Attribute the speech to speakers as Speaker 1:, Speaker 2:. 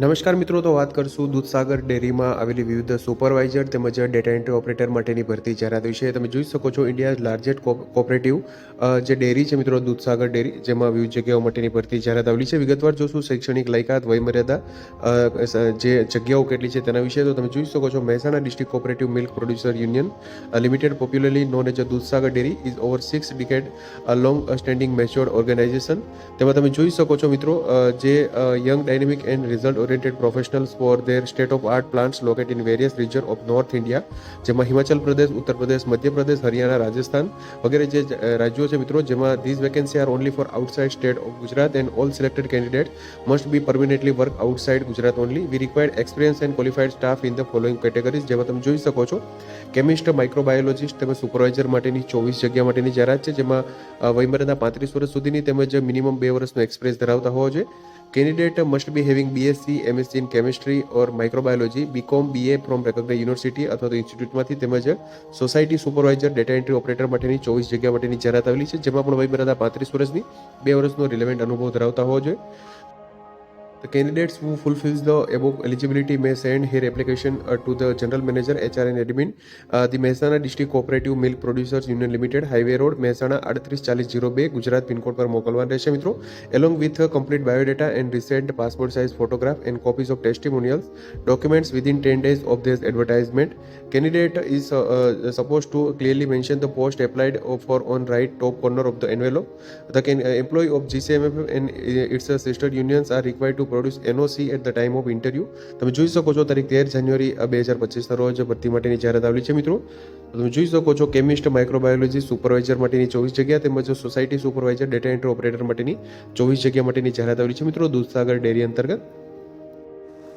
Speaker 1: નમસ્કાર મિત્રો, તો વાત કરશું દૂધસાગર ડેરીમાં આવેલી વિવિધ સુપરવાઇઝર તેમજ ડેટા એન્ટ્રી ઓપરેટર માટેની ભરતી જાહેરાત વિશે. તમે જોઈ શકો છો ઇન્ડિયા લાર્જેસ્ટ કોઓપરેટિવ જે ડેરી છે મિત્રો, દૂધસાગર ડેરી, જેમાં વિવિધ જગ્યાઓ માટેની ભરતી જાહેરાત આવેલી છે. વિગતવાર જોશું શૈક્ષણિક લાયકાત, વયમર્યાદા જે જગ્યાઓ કેટલી છે તેના વિશે. તો તમે જોઈ શકો છો Mehsana district cooperative milk producer union limited popularly known as a Dudhsagar dairy is over six decade long standing matured organisation. તેમાં તમે જોઈ શકો છો મિત્રો જે young dynamic and result oriented professionals for their state of art plants locate in various region of north India જેમાં હિમાચલ પ્રદેશ, ઉત્તર પ્રદેશ મધ્યપ્રદેશ હરિયાણા, રાજસ્થાન વગેરે જે રાજ્યો છે મિત્રો, જેમાં these vacancy are only for outside state of Gujarat and all selected candidate must be permanently work outside Gujarat only we required experience and qualified staff in the following categories જેમાં તમે જોઈ શકો છો કેમિસ્ટ માઇક્રોબાયોલોજીસ્ટ તેમજ સુપરવાઇઝર માટેની ચોવીસ જગ્યા માટેની જાહેરાત છે, જેમાં વયમર્યાદા પાંત્રીસ વર્ષ સુધીની તેમજ મિનિમમ બે વર્ષનો એક્સપિરિયન્સ ધરાવતા હોવો જોઈએ. Candidate must be having BSc MSc in chemistry or microbiology BCom BA from recognise university અથવા તો ઇન્સ્ટિટ્યૂટમાંથી તેમજ society supervisor data entry operator માટેની ચોવીસ જગ્યા માટેની જાહેરાત આવેલી છે, જેમાં પણ વયમર્યાદા પાંત્રીસ વર્ષની, બે વર્ષનો રિલેવન્ટ અનુભવ ધરાવતા હોવો જોઈએ. The candidates who fulfills the above eligibility may send their application uh, to the General Manager, HR and Admin, the Mehsana District Cooperative Milk Producers Union Limited, Highway Road, Mehsana 38402, Gujarat, PIN code per Mokalwan Reshamitro, along with complete bio data and recent passport size photograph and copies of testimonials, documents within 10 days of this advertisement. Candidate is uh, uh, supposed to clearly mention the post applied for on right top corner of the envelope. The employee of GCMF and its associated unions are required to its NOC at the time of interview. તમે જોઈ શકો છો તારીખ તેર જાન્યુઆરી બે હજાર પચીસના રોજ ભરતી માટેની જાહેરાત આવેલી છે, મિત્રો. તમે જોઈ શકો છો કેમિસ્ટ માઇક્રોબાયોલોજી સુપરવાઇઝર માટેની ચોવીસ જગ્યા તેમજ society supervisor data entry operator માટેની ચોવીસ જગ્યા માટેની જાહેરાત આવેલી છે, મિત્રો. દૂધસાગર ડેરી અંતર્ગત.